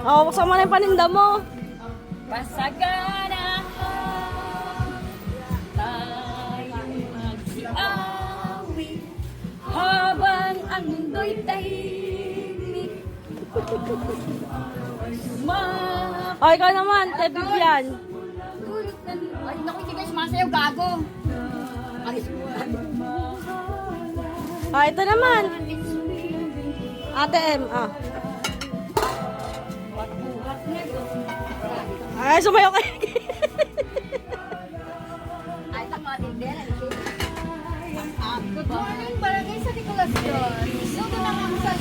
Oh, buksan mo na yung paninda mo. Pasagana tayo magsiawi habang ang mundo'y tahimik. Oh, ikaw naman, Ted Vivian. Ay, naku, hindi kayo sumasayaw, gago. Ah, ito naman. Ate M, ah. Ay, sumayo kayo. Good morning, barangay sa Nicolas Door. Sundo na ang sa